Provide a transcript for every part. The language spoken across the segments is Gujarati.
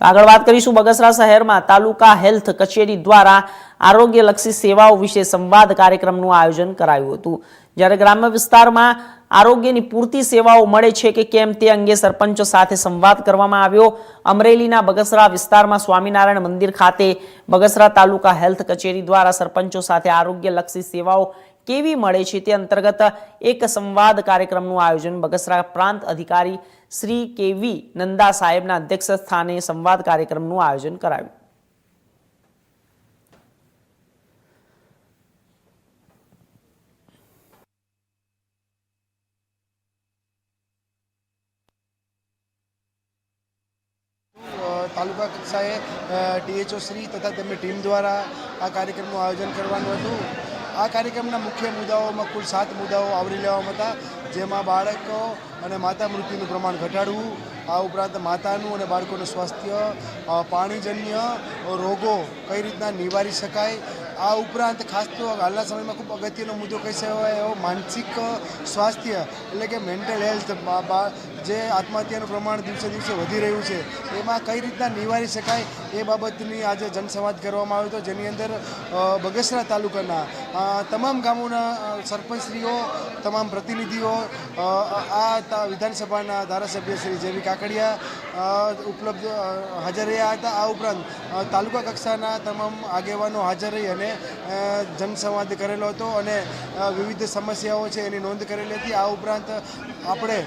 આગળ વાત કરીશું બગસરા શહેરમાં તાલુકા હેલ્થ કચેરી દ્વારા આરોગ્યલક્ષી સેવાઓ વિશે સંવાદ કાર્યક્રમનું આયોજન કરાયું હતું. જ્યારે ગ્રામ્ય વિસ્તારમાં આરોગ્યની પૂરતી સેવાઓ મળે છે કે કેમ તે અંગે સરપંચો સાથે સંવાદ કરવામાં આવ્યો. અમરેલીના બગસરા વિસ્તારમાં સ્વામિનારાયણ મંદિર ખાતે બગસરા તાલુકા હેલ્થ કચેરી દ્વારા સરપંચો સાથે આરોગ્યલક્ષી સેવાઓ કેવી મળે છે તે અંતર્ગત એક સંવાદ કાર્યક્રમનું આયોજન બગસરા પ્રાંત અધિકારી શ્રી કેવી નંદા સાહેબના અધ્યક્ષ સ્થાને સંવાદ કાર્યક્રમનું આયોજન કરાયું. તાલુકા કક્ષાએ ડીએચઓ શ્રી તથા તેમની ટીમ દ્વારા આ કાર્યક્રમનું આયોજન કરવાનું હતું. આ કાર્યક્રમના મુખ્ય મુદ્દાઓમાં કુલ સાત મુદ્દાઓ આવરી લેવામાં હતા, જેમાં બાળકો અને માતા મૃત્યુનું પ્રમાણ ઘટાડવું, આ ઉપરાંત માતાનું અને બાળકોનું સ્વાસ્થ્ય પાણીજન્ય રોગો કઈ રીતના નિવારી શકાય, આ ઉપરાંત ખાસ તો હાલના સમયમાં ખૂબ અગત્યનો મુદ્દો કહી શકાય એવો માનસિક સ્વાસ્થ્ય, એટલે કે મેન્ટલ હેલ્થ જે આત્મહત્યાનું પ્રમાણ દિવસે દિવસે વધી રહ્યું છે, એમાં કઈ રીતના નિવારી શકાય એ બાબતની આજે જનસંવાદ કરવામાં આવ્યો હતો. જેની અંદર બગસરા તાલુકાના તમામ ગામોના સરપંચશ્રીઓ, તમામ પ્રતિનિધિઓ આ વિધાનસભાના ધારાસભ્ય શ્રી જેવી કાકડિયા ઉપલબ્ધ હાજર રહ્યા હતા. આ ઉપરાંત તાલુકા કક્ષાના તમામ આગેવાનો હાજર રહી અને જનસંવાદ કરેલો હતો અને વિવિધ સમસ્યાઓ છે એની નોંધ કરેલી હતી. આ ઉપરાંત, આપણે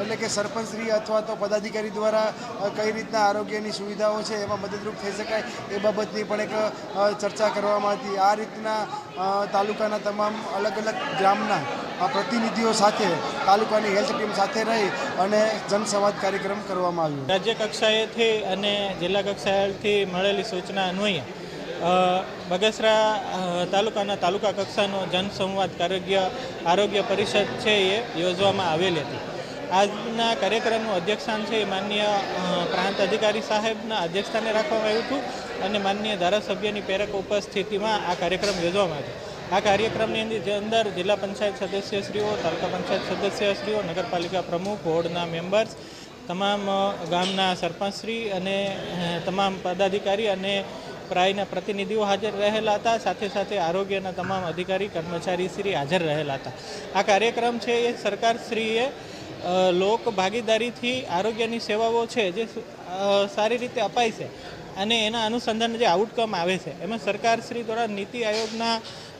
એટલે કે સરપંચશ્રી અથવા તો પદાધિકારી દ્વારા કઈ રીતના આરોગ્યની સુવિધાઓ છે એમાં મદદરૂપ થઈ શકાય એ બાબતની પણ એક ચર્ચા કરવામાં હતી. આ રીતના તાલુકાના તમામ અલગ અલગ ગ્રામના પ્રતિનિધિઓ સાથે, તાલુકાની હેલ્થ ટીમ સાથે રહી અને જનસંવાદ કાર્યક્રમ કરવામાં આવ્યો. રાજ્ય કક્ષાએથી અને જિલ્લા કક્ષાએથી મળેલી સૂચના અન્વયે બગસરા તાલુકાના તાલુકા કક્ષાનો જનસંવાદ આરોગ્ય આરોગ્ય પરિષદ છે એ યોજવામાં આવેલી હતી. આજના કાર્યક્રમનું અધ્યક્ષસ્થાન છે એ માનનીય પ્રાંત અધિકારી સાહેબના અધ્યક્ષસ્થાને રાખવામાં આવ્યું હતું અને માનનીય ધારાસભ્યની પ્રેરક ઉપસ્થિતિમાં આ કાર્યક્રમ યોજવામાં આવ્યો. આ કાર્યક્રમની અંદર જિલ્લા પંચાયત સદસ્યશ્રીઓ, તાલુકા પંચાયત સદસ્યશ્રીઓ, નગરપાલિકા પ્રમુખ, વોર્ડના મેમ્બર્સ, તમામ ગામના સરપંચશ્રી અને તમામ પદાધિકારી અને પ્રાયના પ્રતિનિધિઓ હાજર રહેલા હતા. સાથે સાથે આરોગ્યના તમામ અધિકારી કર્મચારી શ્રી હાજર રહેલા હતા. આ કાર્યક્રમ છે એ સરકારશ્રીએ લોક ભાગીદારીથી આરોગ્યની સેવાઓ છે જે સારી રીતે અપાય છે અને એના અનુસંધાને જે આઉટકમ આવે છે. એમાં સરકારશ્રી દ્વારા નીતિ આયોગના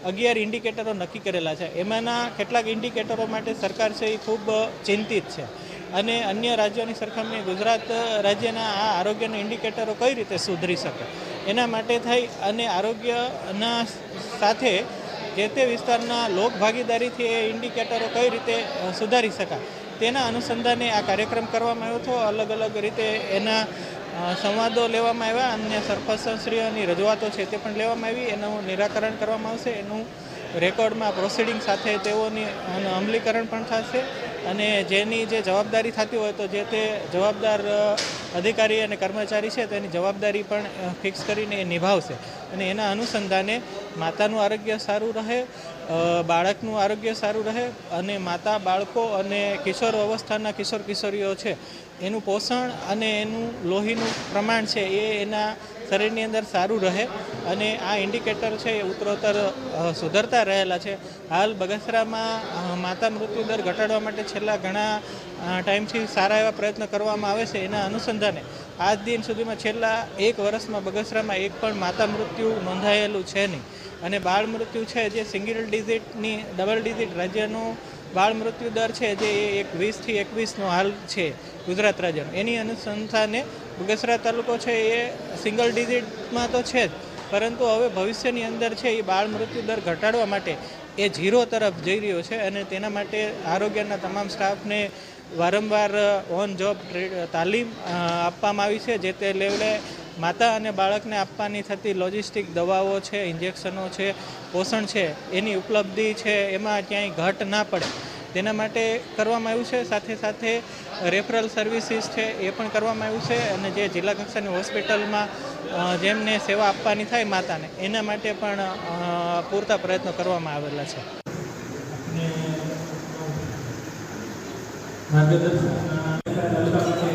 અગિયાર ઇન્ડિકેટરો નક્કી કરેલા છે. એમાંના કેટલાક ઇન્ડિકેટરો માટે સરકાર છે એ ખૂબ ચિંતિત છે અને અન્ય રાજ્યોની સરખામણીએ ગુજરાત રાજ્યના આ આરોગ્યના ઇન્ડિકેટરો કઈ રીતે સુધરી શકે? એના માટે થઈ અને આરોગ્યના સાથે જે તે વિસ્તારના લોક ભાગીદારીથી એ ઇન્ડિકેટરો કઈ રીતે સુધારી શકાય? તેના અનુસંધાને આ કાર્યક્રમ કરવામાં આવ્યો હતો. અલગ અલગ રીતે એના સંવાદો લેવામાં આવ્યા. અને સરપંચશ્રીઓની રજૂઆતો છે તે પણ લેવામાં આવી. એનું નિરાકરણ કરવામાં આવશે. એનું રેકોર્ડમાં પ્રોસિડિંગ સાથે તેઓની અમલીકરણ પણ થશે. અને જેની જે જવાબદારી થતી હોય તો જે તે જવાબદાર અધિકારી અને કર્મચારી છે તેની જવાબદારી પણ ફિક્સ કરીને એ નિભાવશે. અને એના અનુસંધાને માતાનું આરોગ્ય સારું રહે બાળકનું આરોગ્ય સારું રહે અને માતા બાળકો અને કિશોર અવસ્થાના કિશોર કિશોરીઓ છે એનું પોષણ અને એનું લોહીનું પ્રમાણ છે એ એના શરીરની અંદર સારું રહે અને આ ઇન્ડિકેટર છે એ ઉત્તરોત્તર સુધરતા રહેલા છે. હાલ બગસરામાં માતા મૃત્યુ દર ઘટાડવા માટે છેલ્લા ઘણા ટાઈમથી સારા એવા પ્રયત્ન કરવામાં આવે છે એના અનુસંધાને. આજ દિન સુધીમાં છેલ્લા એક વર્ષમાં બગસરામાં એક પણ માતા મૃત્યુ નોંધાયેલું છે નહીં. અને બાળ મૃત્યુ છે જે સિંગલ ડિઝિટની ડબલ ડિઝિટ રાજ્યનો બાળ મૃત્યુ દર છે જે એક વીસથી એકવીસનો હાલ છે ગુજરાત રાજ્યનો. એની અનુસંધાને બગસરા તાલુકો છે એ સિંગલ ડિઝિટમાં તો છે જ, પરંતુ હવે ભવિષ્યની અંદર છે એ બાળ મૃત્યુ દર ઘટાડવા માટે એ ઝીરો તરફ જઈ રહ્યો છે અને તેના માટે આરોગ્યના તમામ સ્ટાફને વારંવાર ઓન જોબ તાલીમ આપવામાં આવી છે, જે તે લેવલે માતા અને બાળકને આપવાની થતી લોજિસ્ટિક દવાઓ છે, ઇન્જેક્શનો છે, પોષણ છે, એની ઉપલબ્ધિ છે, એમાં ક્યાંય ઘટ ના પડે. તેના માટે કરવામાં આવ્યું છે. સાથે સાથે રેફરલ સર્વિસીસ છે એ પણ કરવામાં આવ્યું છે અને જે જિલ્લા કક્ષાની હોસ્પિટલમાં જેમને સેવા આપવાની થાય માતાને, એના માટે પણ પૂરતા પ્રયત્નો કરવામાં આવેલા છે. માર્ગદર્શન